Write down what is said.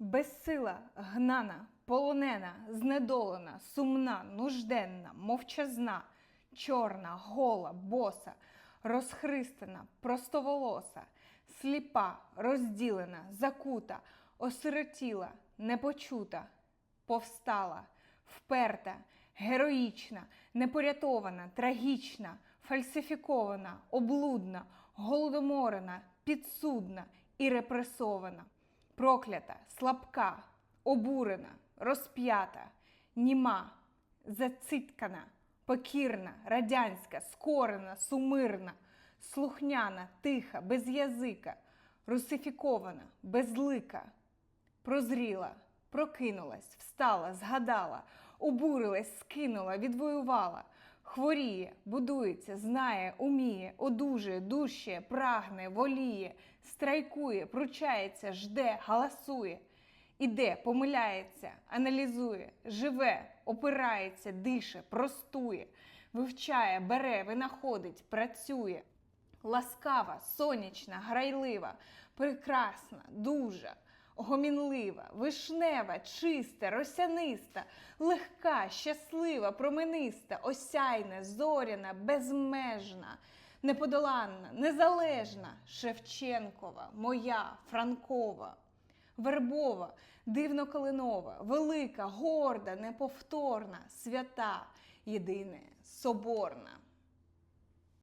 Безсила, гнана, полонена, знедолена, сумна, нужденна, мовчазна, чорна, гола, боса, розхристана, простоволоса, сліпа, розділена, закута, осиротіла, непочута, повстала, вперта, героїчна, непорятована, трагічна, фальсифікована, облудна, голодоморена, підсудна і репресована, проклята, слабка, обурена, розп'ята, німа, зациткана, покірна, радянська, скорена, сумирна, слухняна, тиха, без язика, русифікована, безлика, прозріла, прокинулась, встала, згадала, обурилась, скинула, відвоювала, хворіє, будується, знає, уміє, одужує, дужче, прагне, воліє, страйкує, пручається, жде, галасує. Іде, помиляється, аналізує, живе, опирається, дише, простує, вивчає, бере, винаходить, працює. Ласкава, сонячна, грайлива, прекрасна, дуже, гомінлива, вишнева, чиста, росяниста, легка, щаслива, промениста, осяйна, зоряна, безмежна, неподоланна, незалежна, Шевченкова, моя, Франкова. Вербова, дивно-калинова, велика, горда, неповторна, свята, єдине, соборна.